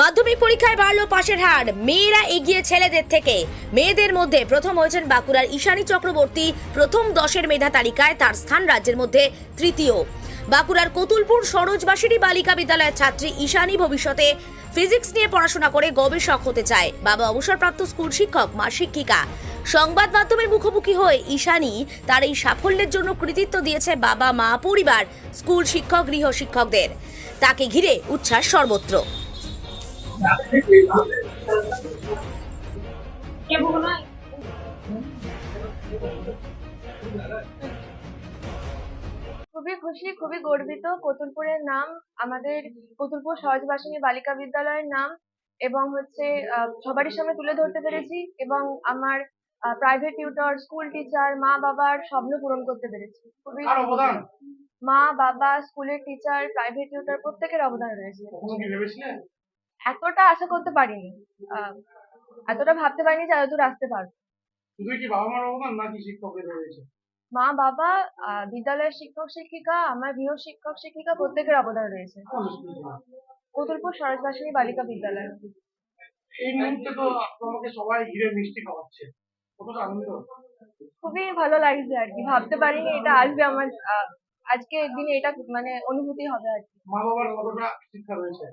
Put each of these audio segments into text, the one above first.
মাধ্যমিক পরীক্ষায় বাড়ল পাশের হার। মেয়েরা এগিয়ে ছেলেদের থেকে। মেয়েদের মধ্যে প্রথম হয়েছেন বাঁকুড়ার ঈশানী চক্রবর্তী। প্রথম দশের মেধা তালিকায় তার স্থান রাজ্যের মধ্যে তৃতীয়। বাঁকুড়ার কতুলপুর সরোজবাসিনী বালিকা বিদ্যালয়ের ছাত্রী ঈশানী ভবিষ্যতে ফিজিক্স নিয়ে পড়াশোনা করে গবেষক হতে চায়। বাবা অবসরপ্রাপ্ত স্কুল শিক্ষক, মা শিক্ষিকা। সংবাদ মাধ্যমের মুখোমুখি হয়ে ঈশানী তার এই সাফল্যের জন্য কৃতিত্ব দিয়েছে বাবা মা পরিবার, স্কুল শিক্ষক, গৃহ শিক্ষকদের। তাকে ঘিরে উচ্ছ্বাস সর্বত্র। খুবই খুশি খুবই গর্বিত। কতুলপুরের নাম আমাদের কতুলপুর সহজবাসিনী বালিকা বিদ্যালয়ের নাম এবং হচ্ছে সবারই সামনে তুলে ধরতে পেরেছি এবং আমার প্রাইভেট টিউটর স্কুল টিচার মা বাবার স্বপ্ন পূরণ করতে পেরেছি। খুবই মা বাবা স্কুলের টিচার প্রাইভেট টিউটর প্রত্যেকের অবদান রয়েছে। এতটা আশা করতে পারিনি। এতটা ভাবতে পারিনি যে এতদূর আসতে পারব। শুধুই কি বাবা মার অবদান নাকি শিক্ষকের রয়েছে মা বাবা বিদ্যালয়ের শিক্ষক শিক্ষিকা আমার গৃহ শিক্ষক শিক্ষিকা প্রত্যেকের অবদান রয়েছে। কতুলপুর সরোজবাসিনী বালিকা বিদ্যালয়। এই মুহূর্তে তো তোমাকে সবাই ঘিরে মিষ্টি খাওয়াচ্ছে। কতটা আনন্দ। খুবই ভালো লাগছে আর কি। ভাবতে পারিনি এটা আসবে আমার আজকে দিনে এটা মানে অনুভূতি হবে আর কি। মা বাবার কতটা শিক্ষা রয়েছে?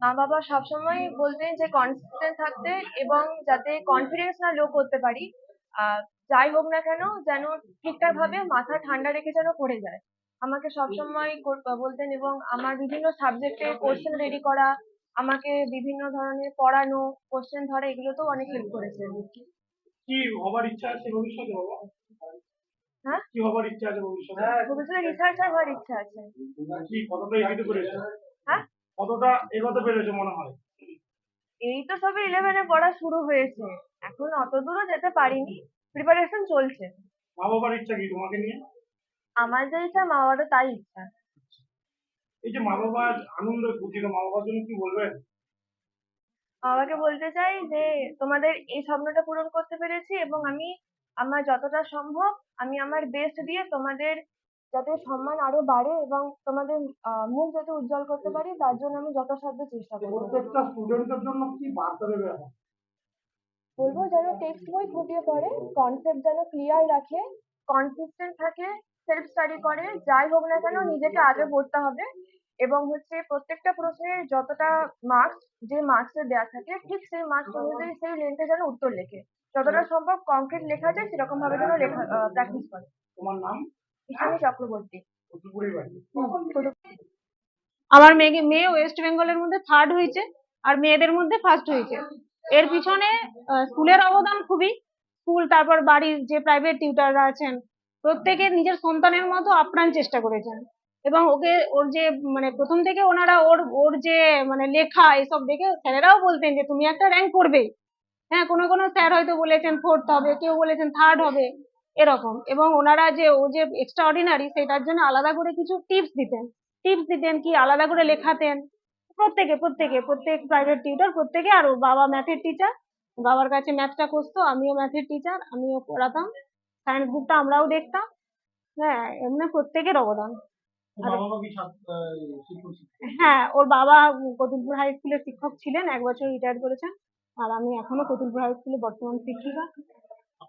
মা বাবা সবসময় বলতেন যে কনসিস্টেন্ট থাকতে এবং যাতে কনফিডেন্স না লো করতে পারি। যাই হোক না কেন যেন ঠিকঠাক ভাবে মাথা ঠান্ডা রেখে যেন পড়ে যায়। আমাকে সবসময় বলতেন এবং আমার বিভিন্ন সাবজেক্টে কোশ্চেন রেডি করা আমাকে বিভিন্ন ধরনের পড়ানো কোশ্চেন ধরা এগুলোতেও অনেক হেল্প করেছে। কি হবার ইচ্ছা আছে ভবিষ্যতে বাবা? হ্যাঁ? কি হবার ইচ্ছা আছে ভবিষ্যতে? ভবিষ্যতে রিসার্চার হওয়ার ইচ্ছা আছে। কি কতটা এগোতে পেরেছ হ্যাঁ কতটা এগোতে পেরেছ মনে হয়? এই তো সবে ইলেভেনে পড়া শুরু হয়েছে। এখন অত দূরও যেতে পারিনি। প্রিপারেশন চলছে। মা বাবার ইচ্ছা কি তোমাকে নিয়ে? আমার যা ইচ্ছা মা বাবারও তাই ইচ্ছা। এই যে মা বাবার আনন্দ বুঝিল মা বাবার জন্য কি বলবেন? মা বাবাকে বলতে চাই যে তোমাদের এই স্বপ্নটা পূরণ করতে পেরেছি এবং আমি আমার যতটা সম্ভব আমি আমার বেস্ট দিয়ে তোমাদের যাতে সম্মান আরও বাড়ে এবং তোমাদের মুখ যাতে উজ্জ্বল করতে পারি তার জন্য আমি যথাসাধ্য চেষ্টা করব। প্রত্যেকটা স্টুডেন্টের জন্য কি বার্তা দেবে বলব যেন টেক্সট বই খুঁটিয়ে পড়ে কনসেপ্ট যেন ক্লিয়ার রাখে কনসিস্টেন্ট থাকে সেলফ স্টাডি করে যাই হোক না কেন নিজেকে আগে পড়তে হবে এবং হচ্ছে প্রত্যেকটা প্রশ্নের যতটা মার্কস যে মার্কসে দেওয়া থাকে ঠিক সেই মার্কস অনুযায়ী সেই লেন্থে যেন উত্তর লেখে। যতটা সম্ভব কংক্রিট লেখা যায় সেরকম ভাবে যেন লেখা প্র্যাকটিস করে। তোমার নাম? আমার মেয়ে মেয়ে ওয়েস্ট বেঙ্গলের মধ্যে থার্ড হয়েছে আর মেয়েদের মধ্যে ফার্স্ট হয়েছে। এর পিছনে স্কুলের অবদান খুবই। স্কুল, তারপর বাড়ির যে প্রাইভেট টিউটাররা আছেন প্রত্যেকে নিজের সন্তানের মতো আপ্রাণ চেষ্টা করেছেন। এবং ওকে, ওর যে মানে প্রথম থেকে ওনারা ওর ওর যে মানে লেখা এসব দেখে স্যারেরাও বলতেন যে, তুমি একটা র্যাঙ্ক করবেই হ্যাঁ কোনো কোনো স্যার হয়তো বলেছেন ফোর্থ হবে, কেউ বলেছেন থার্ড হবে। এরকম। এবং ওনারা যে ও যে এক্সট্রা অর্ডিনারি সেটার জন্য আলাদা করে কিছু টিপস দিতেন। টিপস দিতেন কি আলাদা করে লেখাতেন। প্রত্যেকে প্রত্যেকে প্রত্যেক প্রাইভেট টিউটর প্রত্যেকে আর ওর বাবা ম্যাথের টিচার বাবার কাছে ম্যাথটা করতো আমিও ম্যাথের টিচার আমিও পড়াতাম। সায়েন্স বুকটা আমরাও দেখতাম। হ্যাঁ এমনি প্রত্যেকের অবদান? হ্যাঁ ওর বাবা কতুলপুর হাই স্কুলের শিক্ষক ছিলেন এক বছর রিটায়ার করেছেন। আর আমি এখনও কতুলপুর হাই স্কুলে বর্তমান শিক্ষিকা।